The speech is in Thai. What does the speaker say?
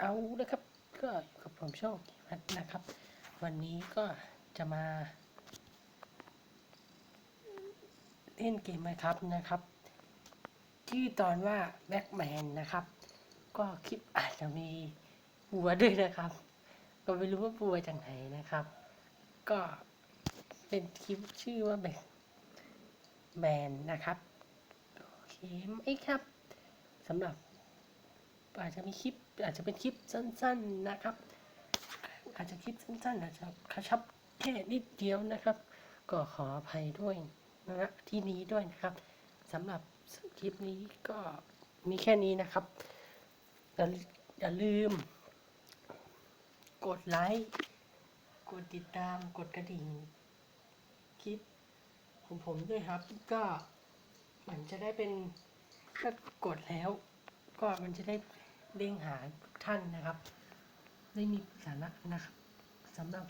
เอาละครับ ก็อยู่กับผมโชคนะครับ วันนี้ก็จะมา เล่นเกมไหมครับนะครับชื่อตอนว่าแบ็กแมนนะครับ ก็คลิปอาจจะมีหัวด้วยนะครับ ก็ไม่รู้ว่าปัวจากไหนนะครับ ก็เป็นคลิปชื่อว่าแบ็กแมนนะครับโอเคไหมครับสำหรับ อาจจะมีคลิปอาจจะเป็นคลิปสั้น ๆนะครับ อาจจะคลิปสั้นๆอาจจะกระชับแค่นิดเดียวนะครับ ก็ขออภัยด้วยนะที่นี้ด้วยนะครับสำหรับคลิปนี้ก็มีแค่นี้นะครับอย่าอย่าลืม กดไลค์กดติดตามกดกระดิ่งคลิปของผมด้วยครับ ก็มันจะได้เป็นถ้ากดแล้ว ก็มันจะได้ เร่งหาท่านนะครับ ได้มีสาระนะครับสำหรับ